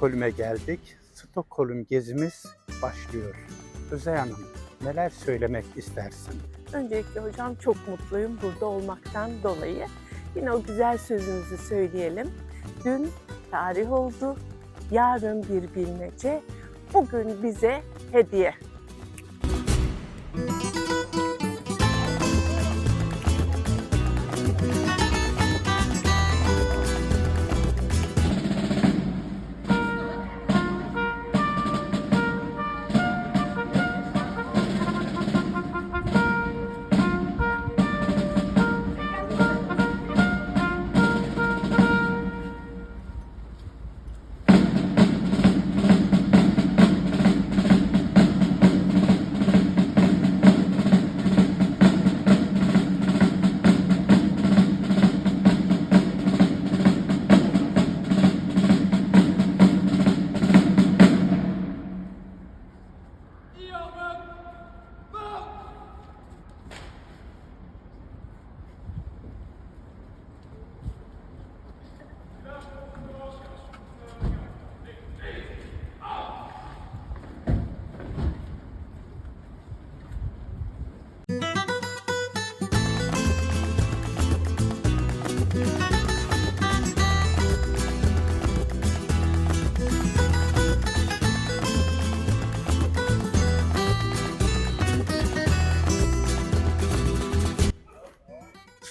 Stockholm'e geldik. Stockholm gezimiz başlıyor. Özay Hanım, neler söylemek istersin? Öncelikle hocam çok mutluyum burada olmaktan dolayı. Yine o güzel sözünüzü söyleyelim. Dün tarih oldu, yarın bir bilmece, bugün bize hediye.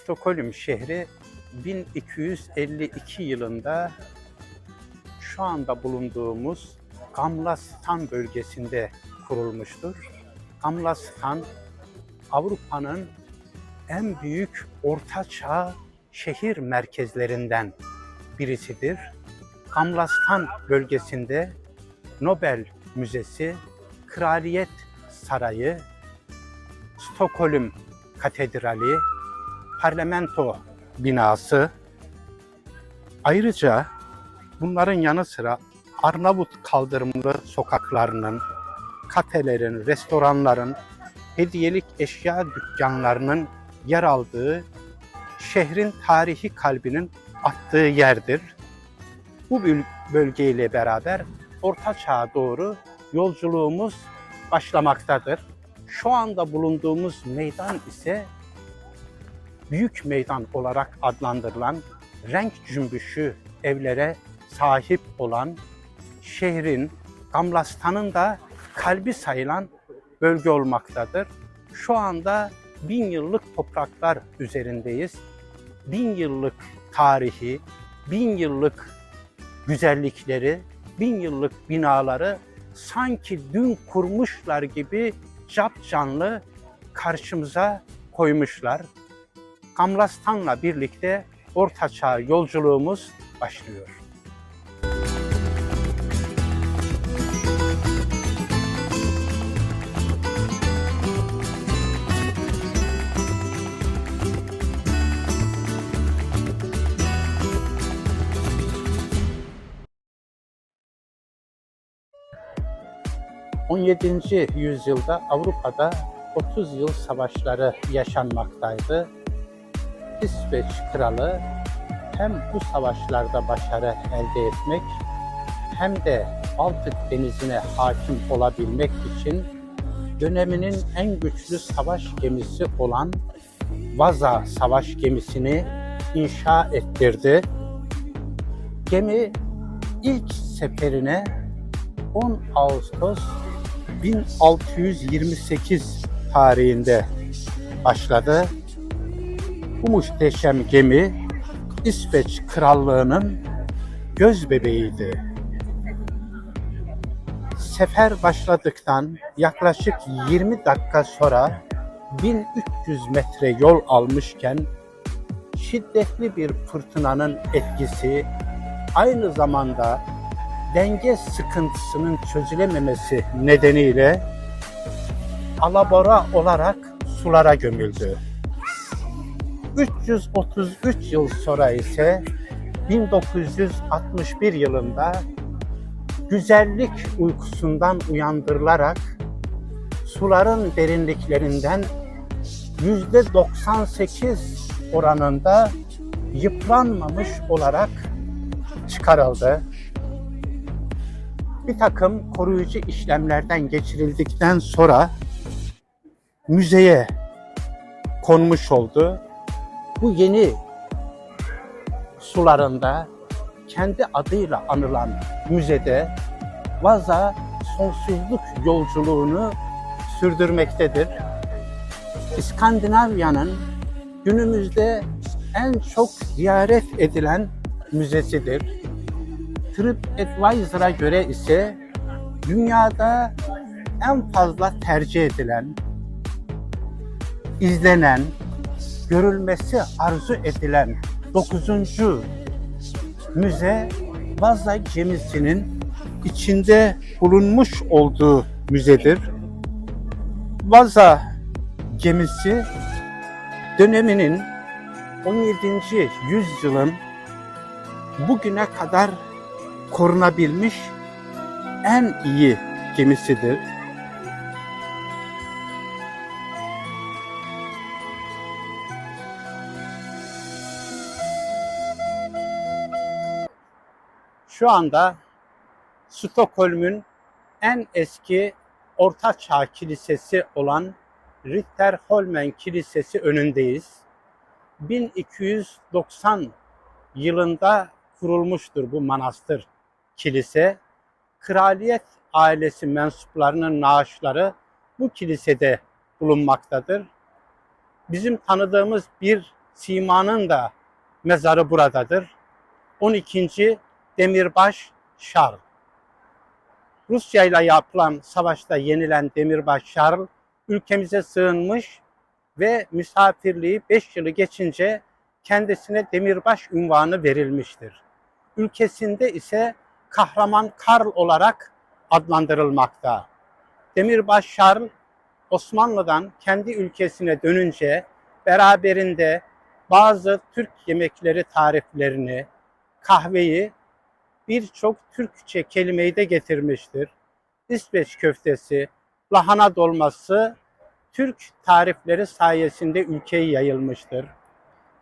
Stockholm şehri 1252 yılında şu anda bulunduğumuz Gamla Stan bölgesinde kurulmuştur. Gamla Stan Avrupa'nın en büyük ortaçağ şehir merkezlerinden birisidir. Gamla Stan bölgesinde Nobel Müzesi, Kraliyet Sarayı, Stockholm Katedrali, parlamento binası. Ayrıca bunların yanı sıra Arnavut kaldırımlı sokaklarının, kafelerin, restoranların, hediyelik eşya dükkanlarının yer aldığı şehrin tarihi kalbinin attığı yerdir. Bu böl- bölgeyle beraber Orta Çağ'a doğru yolculuğumuz başlamaktadır. Şu anda bulunduğumuz meydan ise büyük meydan olarak adlandırılan renk cümbüşü evlere sahip olan şehrin, Gamlastan'ın da kalbi sayılan bölge olmaktadır. Şu anda bin yıllık topraklar üzerindeyiz. Bin yıllık tarihi, bin yıllık güzellikleri, bin yıllık binaları sanki dün kurmuşlar gibi cap canlı karşımıza koymuşlar. Gamlastan'la birlikte Orta Çağ yolculuğumuz başlıyor. ...17. yüzyılda Avrupa'da 30 yıl savaşları yaşanmaktaydı. İsveç kralı hem bu savaşlarda başarı elde etmek hem de Baltık denizine hakim olabilmek için döneminin en güçlü savaş gemisi olan Vaza savaş gemisini inşa ettirdi. Gemi ilk seferine 10 Ağustos 1628 tarihinde başladı. Bu muhteşem gemi İsveç Krallığı'nın göz bebeğiydi. Sefer başladıktan yaklaşık 20 dakika sonra 1300 metre yol almışken şiddetli bir fırtınanın etkisi aynı zamanda denge sıkıntısının çözülememesi nedeniyle alabora olarak sulara gömüldü. 333 yıl sonra ise 1961 yılında güzellik uykusundan uyandırılarak suların derinliklerinden %98 oranında yıpranmamış olarak çıkarıldı. bir takım koruyucu işlemlerden geçirildikten sonra müzeye konmuş oldu. Bu yeni sularında kendi adıyla anılan müzede Vaza sonsuzluk yolculuğunu sürdürmektedir. İskandinavya'nın günümüzde en çok ziyaret edilen müzesidir. TripAdvisor'a göre ise dünyada en fazla tercih edilen, izlenen, görülmesi arzu edilen 9. müze Vaza gemisinin içinde bulunmuş olduğu müzedir. Vaza gemisi döneminin 17. yüzyılın bugüne kadar korunabilmiş en iyi gemisidir. Şu anda Stockholm'un en eski Orta Çağ Kilisesi olan Ritterholmen Kilisesi önündeyiz. 1290 yılında kurulmuştur bu manastır kilise. Kraliyet ailesi mensuplarının naaşları bu kilisede bulunmaktadır. Bizim tanıdığımız bir simanın da mezarı buradadır. 12. Demirbaş Şarl. Rusya ile yapılan savaşta yenilen Demirbaş Şarl ülkemize sığınmış ve misafirliği 5 yılı geçince kendisine Demirbaş unvanı verilmiştir. Ülkesinde ise kahraman Karl olarak adlandırılmakta. Demirbaş Şarl Osmanlı'dan kendi ülkesine dönünce beraberinde bazı Türk yemekleri tariflerini, kahveyi, birçok Türkçe kelimeyi de getirmiştir. İsveç köftesi, lahana dolması Türk tarifleri sayesinde ülkeye yayılmıştır.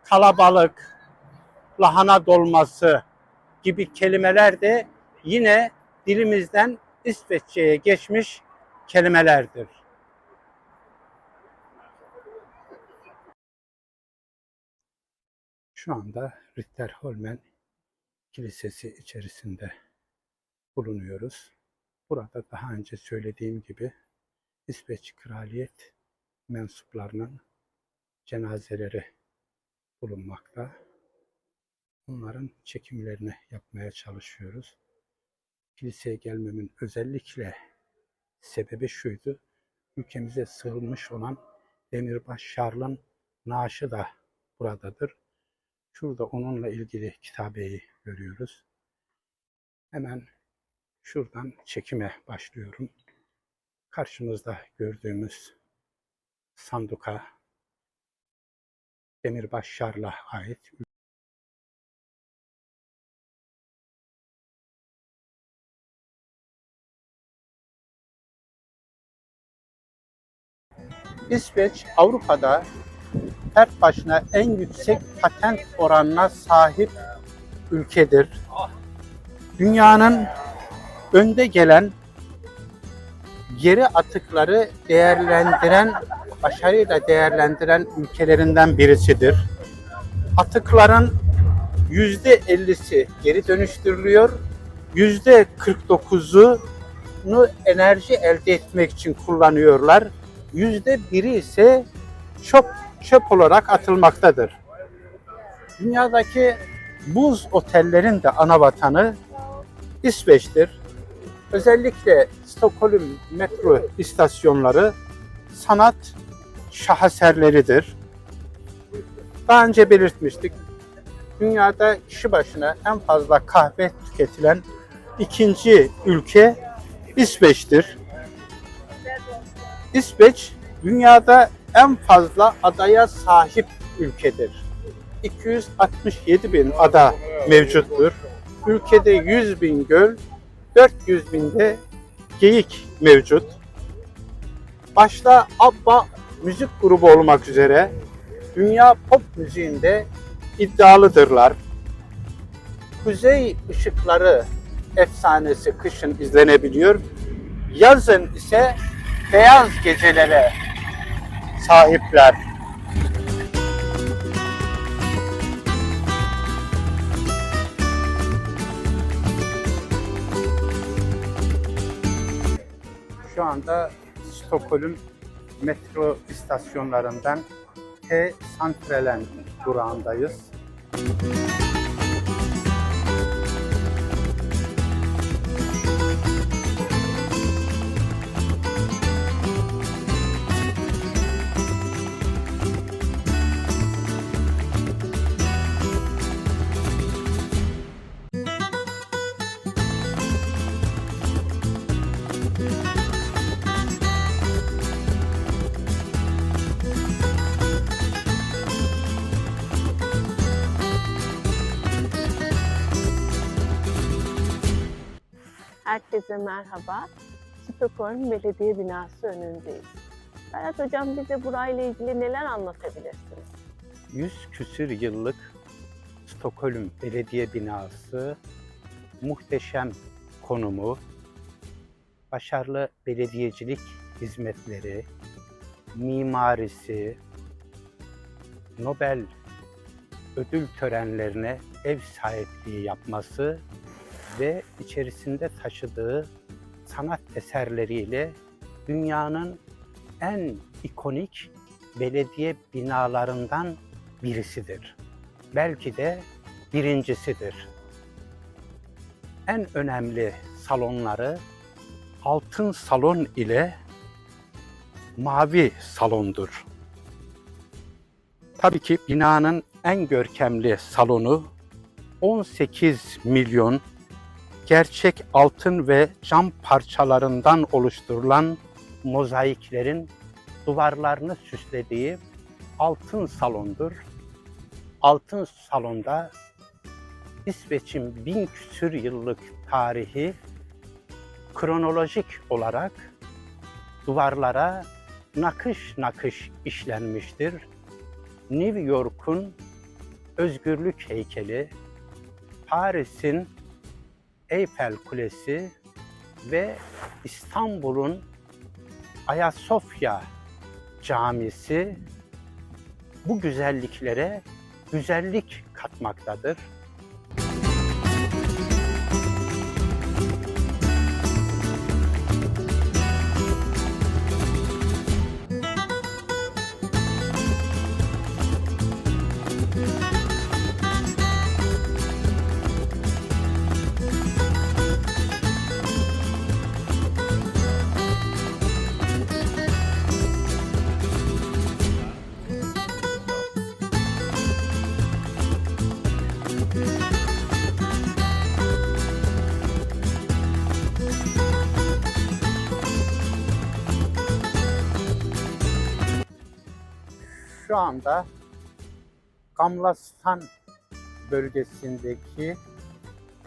Kalabalık, lahana dolması gibi kelimeler de yine dilimizden İsveççe'ye geçmiş kelimelerdir. Şu anda Ritterholmen Kilisesi içerisinde bulunuyoruz. Burada daha önce söylediğim gibi İsveç Kraliyet mensuplarının cenazeleri bulunmakta. Bunların çekimlerini yapmaya çalışıyoruz. Kiliseye gelmemin özellikle sebebi şuydu. Ülkemize sığınmış olan Demirbaş Şarl'ın naaşı da buradadır. Şurada onunla ilgili kitabeyi görüyoruz. Hemen şuradan çekime başlıyorum. Karşımızda gördüğümüz sanduka Demirbaş Şarl'a ait İsveç Avrupa'da fert başına en yüksek patent oranına sahip ülkedir. Dünyanın önde gelen geri atıkları değerlendiren, başarıyla değerlendiren ülkelerinden birisidir. Atıkların yüzde 50'si geri dönüştürülüyor, yüzde 49'unu enerji elde etmek için kullanıyorlar. Yüzde biri ise çöp, çöp olarak atılmaktadır. Dünyadaki buz otellerin de ana vatanı İsveç'tir. Özellikle Stockholm metro istasyonları sanat şaheserleridir. Daha önce belirtmiştik. Dünyada kişi başına en fazla kahve tüketilen ikinci ülke İsveç'tir. İsveç dünyada en fazla adaya sahip ülkedir. 267 bin ada mevcuttur. Ülkede 100 bin göl, 400 binde geyik mevcut. Başta ABBA müzik grubu olmak üzere dünya pop müziğinde iddialıdırlar. Kuzey ışıkları efsanesi kışın izlenebiliyor. Yazın ise beyaz gecelere sahipler. Şu anda Stockholm metro istasyonlarından T Centralen durağındayız. Herkese merhaba. Stockholm Belediye Binası önündeyiz. Berat Hocam bize burayla ilgili neler anlatabilirsiniz? 100 küsür yıllık Stockholm Belediye Binası muhteşem konumu, başarılı belediyecilik hizmetleri, mimarisi, Nobel ödül törenlerine ev sahipliği yapması ve içerisinde taşıdığı sanat eserleriyle dünyanın en ikonik belediye binalarından birisidir. Belki de birincisidir. En önemli salonları altın salon ile mavi salondur. Tabii ki binanın en görkemli salonu 18 milyon gerçek altın ve cam parçalarından oluşturulan mozaiklerin duvarlarını süslediği altın salondur. Altın salonda İsveç'in bin küsür yıllık tarihi kronolojik olarak duvarlara nakış nakış işlenmiştir. New York'un özgürlük heykeli, Paris'in Eyfel Kulesi ve İstanbul'un Ayasofya Camisi bu güzelliklere güzellik katmaktadır. Şu anda Gamlastan bölgesindeki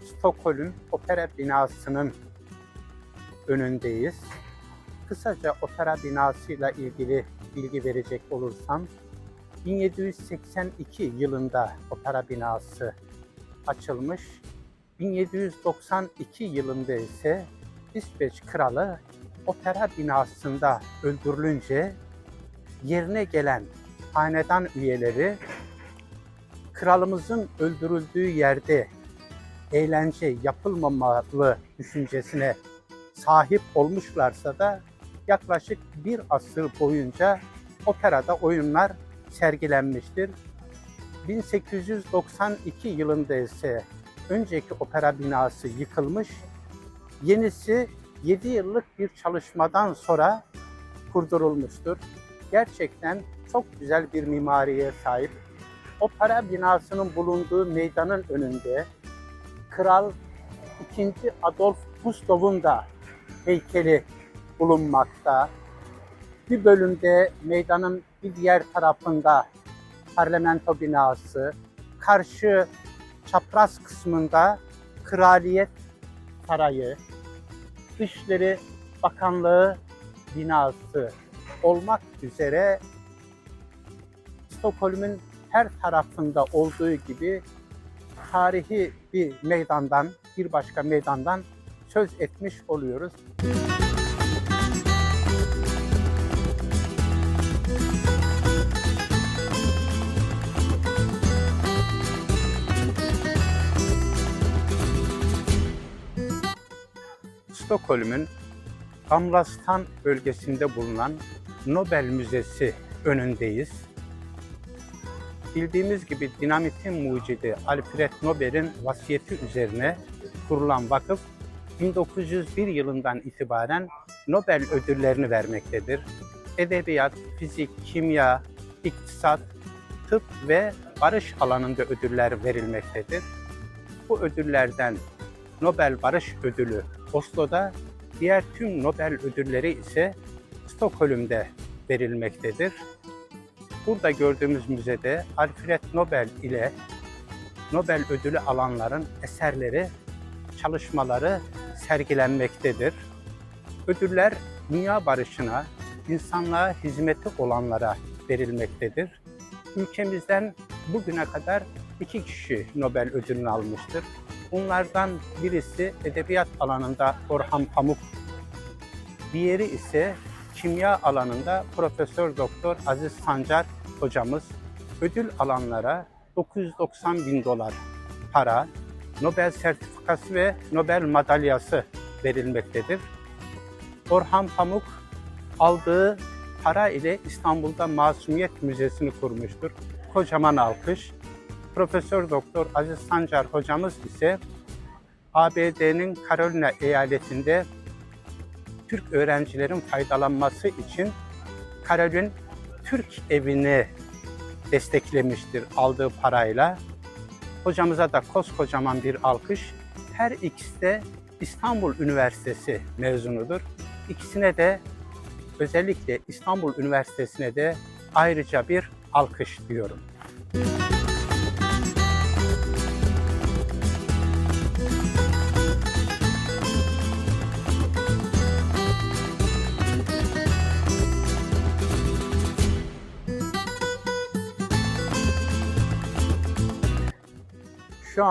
Stockholm Opera binasının önündeyiz. Kısaca opera binasıyla ilgili bilgi verecek olursam 1782 yılında opera binası açılmış. 1792 yılında ise İsveç kralı opera binasında öldürülünce yerine gelen hanedan üyeleri kralımızın öldürüldüğü yerde eğlence yapılmamalı düşüncesine sahip olmuşlarsa da yaklaşık bir asır boyunca operada oyunlar sergilenmiştir. 1892 yılında ise önceki opera binası yıkılmış, yenisi 7 yıllık bir çalışmadan sonra kurdurulmuştur. Gerçekten çok güzel bir mimariye sahip. Opera binasının bulunduğu meydanın önünde Kral 2. Adolf Gustav'un da heykeli bulunmakta. Bir bölümde meydanın bir diğer tarafında parlamento binası, karşı çapraz kısmında Kraliyet Sarayı, Dışişleri Bakanlığı binası olmak üzere Stockholm'un her tarafında olduğu gibi tarihi bir meydandan, bir başka meydandan söz etmiş oluyoruz. Stockholm'un Gamlastan bölgesinde bulunan Nobel Müzesi önündeyiz. Bildiğimiz gibi dinamitin mucidi Alfred Nobel'in vasiyeti üzerine kurulan vakıf 1901 yılından itibaren Nobel ödüllerini vermektedir. Edebiyat, fizik, kimya, iktisat, tıp ve barış alanında ödüller verilmektedir. Bu ödüllerden Nobel Barış Ödülü Oslo'da, diğer tüm Nobel ödülleri ise Stockholm'de verilmektedir. Burada gördüğümüz müzede Alfred Nobel ile Nobel ödülü alanların eserleri, çalışmaları sergilenmektedir. Ödüller dünya barışına, insanlığa hizmeti olanlara verilmektedir. Ülkemizden bugüne kadar iki kişi Nobel ödülünü almıştır. Bunlardan birisi edebiyat alanında Orhan Pamuk, diğeri ise kimya alanında Profesör Doktor Aziz Sancar hocamız ödül alanlara 990 bin dolar para, Nobel sertifikası ve Nobel madalyası verilmektedir. Orhan Pamuk aldığı para ile İstanbul'da Masumiyet Müzesi'ni kurmuştur. Kocaman alkış. Profesör Doktor Aziz Sancar hocamız ise ABD'nin Carolina eyaletinde Türk öğrencilerin faydalanması için Karolin Türk evini desteklemiştir aldığı parayla. Hocamıza da koskocaman bir alkış. Her ikisi de İstanbul Üniversitesi mezunudur. İkisine de özellikle İstanbul Üniversitesi'ne de ayrıca bir alkış diyorum. Şu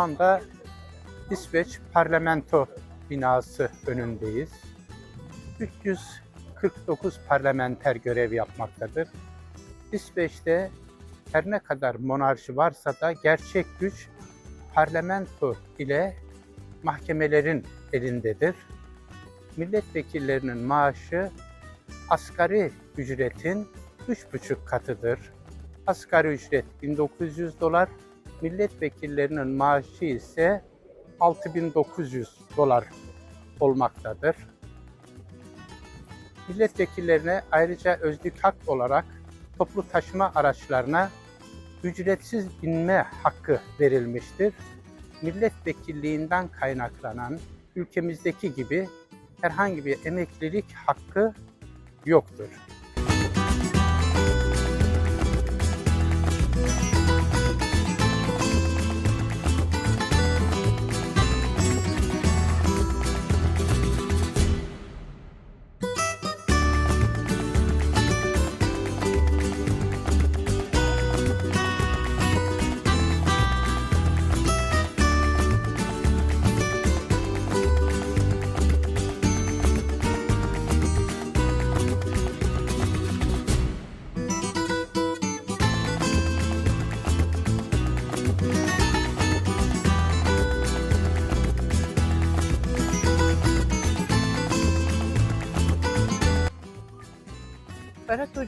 anda İsveç Parlamento binası önündeyiz. 349 parlamenter görev yapmaktadır. İsveç'te her ne kadar monarşi varsa da gerçek güç parlamento ile mahkemelerin elindedir. Milletvekillerinin maaşı asgari ücretin 3,5 katıdır. Asgari ücret 1900 dolar, milletvekillerinin maaşı ise 6900 dolar olmaktadır. Milletvekillerine ayrıca özlük hak olarak toplu taşıma araçlarına ücretsiz binme hakkı verilmiştir. Milletvekilliğinden kaynaklanan ülkemizdeki gibi herhangi bir emeklilik hakkı yoktur.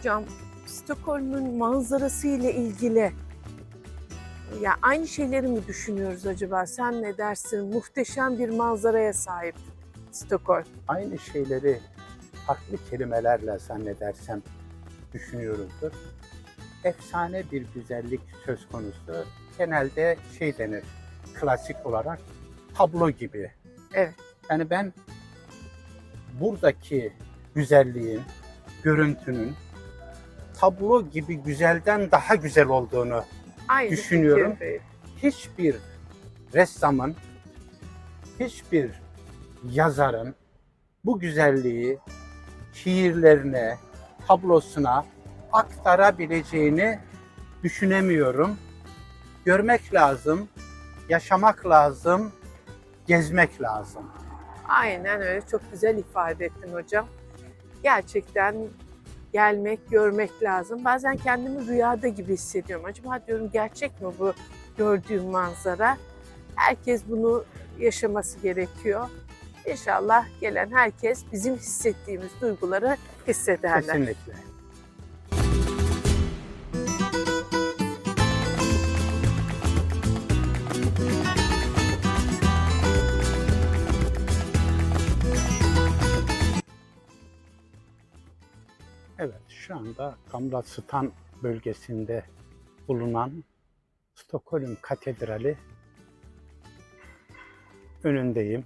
Hocam, Stockholm'un manzarası ile ilgili ya aynı şeyleri mi düşünüyoruz acaba? Sen ne dersin? Muhteşem bir manzaraya sahip Stockholm. aynı şeyleri farklı kelimelerle zannedersem düşünüyoruzdur. Efsane bir güzellik söz konusu. Genelde şey denir, klasik olarak tablo gibi. Evet. Yani ben buradaki güzelliğin, görüntünün tablo gibi güzelden daha güzel olduğunu Aynı Düşünüyorum. fikirdeyim. hiçbir ressamın, hiçbir yazarın bu güzelliği şiirlerine, tablosuna aktarabileceğini düşünemiyorum. Görmek lazım. yaşamak lazım, gezmek lazım. Aynen öyle. Çok güzel ifade ettin hocam. Gerçekten gelmek, görmek lazım. Bazen kendimi rüyada gibi hissediyorum. Acaba diyorum gerçek mi bu gördüğüm manzara? Herkes bunu yaşaması gerekiyor. İnşallah gelen herkes bizim hissettiğimiz duyguları hissederler. Kesinlikle. Evet, şu anda Gamla bölgesinde bulunan Stockholm Katedrali önündeyim.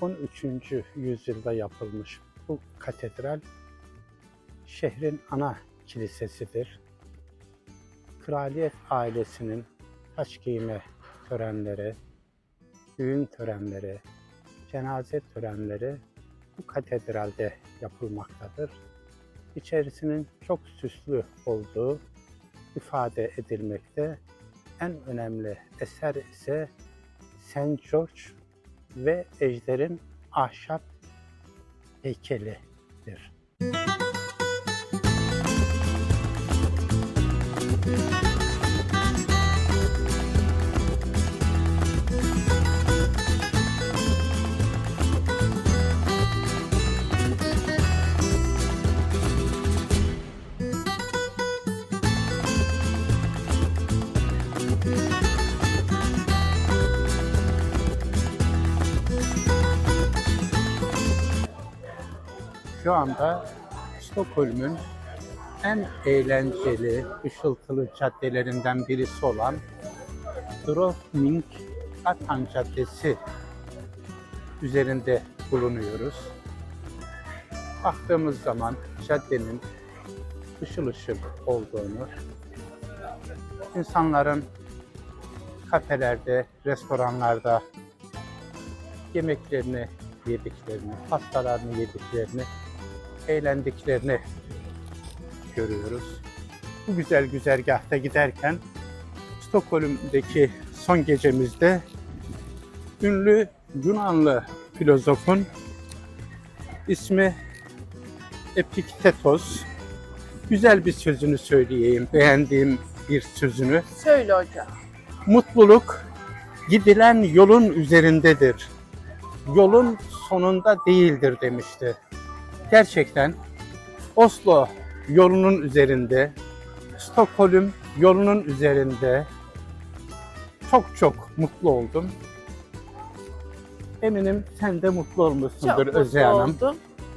13. yüzyılda yapılmış bu katedral şehrin ana kilisesidir. Kraliyet ailesinin taç giyme törenleri, düğün törenleri, cenaze törenleri bu katedralde yapılmaktadır. İçerisinin çok süslü olduğu ifade edilmekte. En önemli eser ise St. George ve ejderin ahşap heykelidir. Şu anda Stockholm'un en eğlenceli, ışıltılı caddelerinden birisi olan Drottning Gatan Caddesi üzerinde bulunuyoruz. Baktığımız zaman caddenin ışıl ışıl olduğunu, insanların kafelerde, restoranlarda yemeklerini yediklerini, pastalarını yediklerini, eğlendiklerini görüyoruz. Bu güzel güzergahta giderken Stockholm'deki son gecemizde ünlü Yunanlı filozofun ismi Epiktetos. Güzel bir sözünü söyleyeyim, beğendiğim bir sözünü. Söyle hocam. Mutluluk gidilen yolun üzerindedir. Yolun sonunda değildir demişti. Gerçekten Oslo yolunun üzerinde, Stockholm yolunun üzerinde çok çok mutlu oldum. Eminim sen de mutlu Çok olmuşsundur mutlu Özey Hanım. oldum.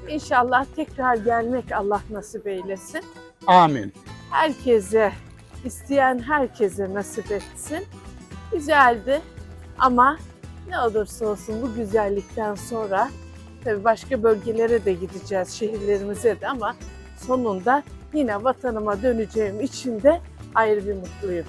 İnşallah tekrar gelmek Allah nasip eylesin. Amin. herkese, isteyen herkese nasip etsin. Güzeldi ama ne olursa olsun bu güzellikten sonra tabii başka bölgelere de gideceğiz, şehirlerimize de ama sonunda yine vatanıma döneceğim için de ayrı bir mutluyum.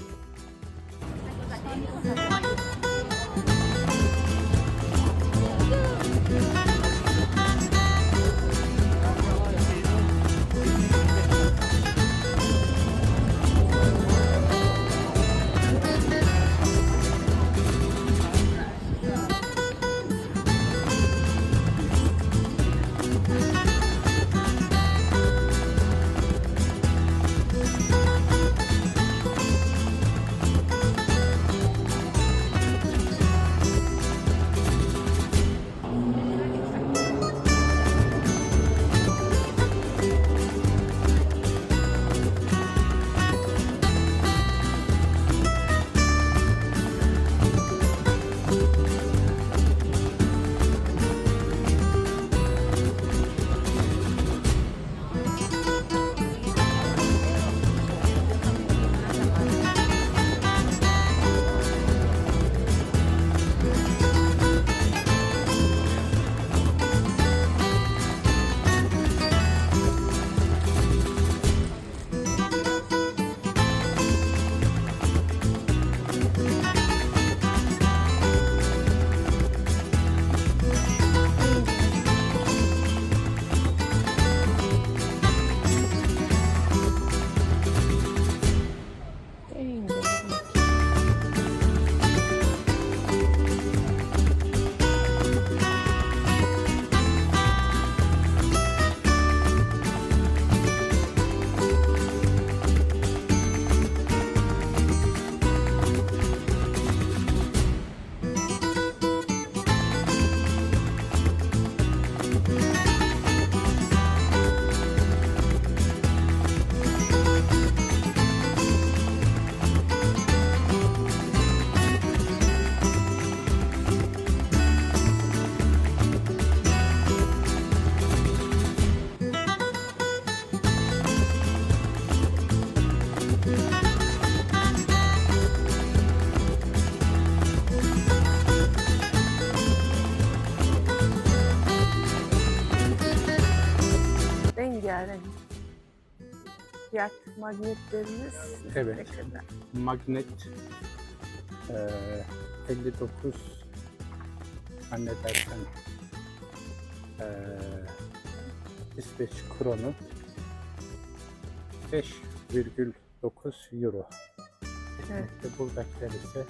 Magnetleriniz Evet. ne kadar? Magnet eee 59 zannedersem eee İsveç kronu 5,9 euro. Evet. Ve buradakiler ise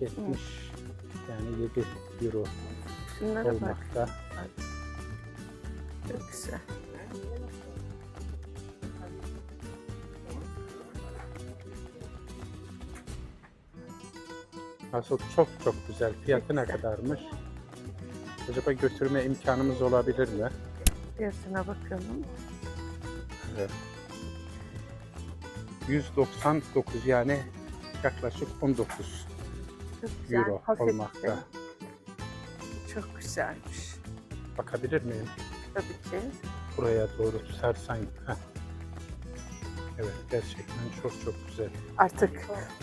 70 yani 7 euro Şunlara bak. olmakta. Çok güzel. Nasıl çok çok güzel. Fiyatı ne kadarmış? Acaba götürme imkanımız olabilir mi? Fiyatına bakalım. Evet. 199 yani yaklaşık 19 Çok güzel. euro hafif de. olmakta. Çok güzelmiş. Bakabilir miyim? Tabii ki. Buraya doğru tutarsan. Heh. Evet gerçekten çok çok güzel. Artık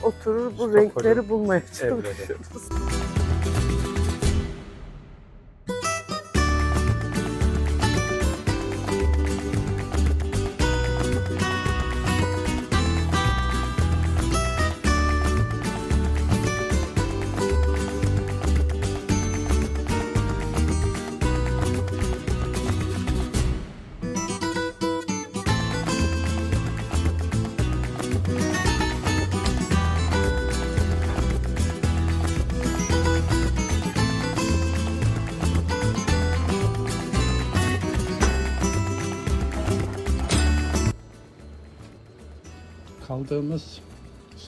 oturur bu Stockholm renkleri bulmaya çalışıyoruz. Kaldığımız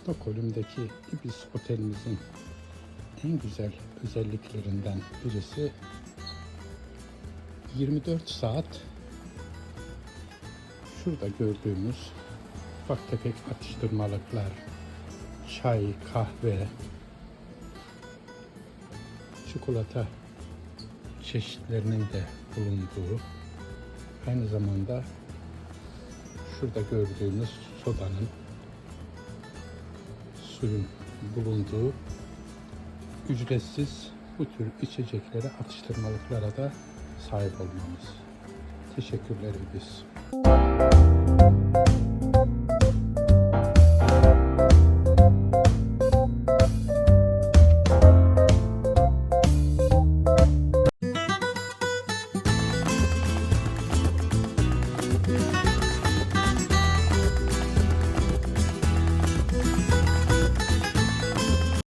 Stockholm'daki Ibis otelimizin en güzel özelliklerinden birisi 24 saat şurada gördüğümüz ufak tefek atıştırmalıklar, çay, kahve, çikolata çeşitlerinin de bulunduğu aynı zamanda şurada gördüğünüz sodanın suyun bulunduğu ücretsiz bu tür içeceklere, atıştırmalıklara da sahip olmamız. Teşekkürler biz.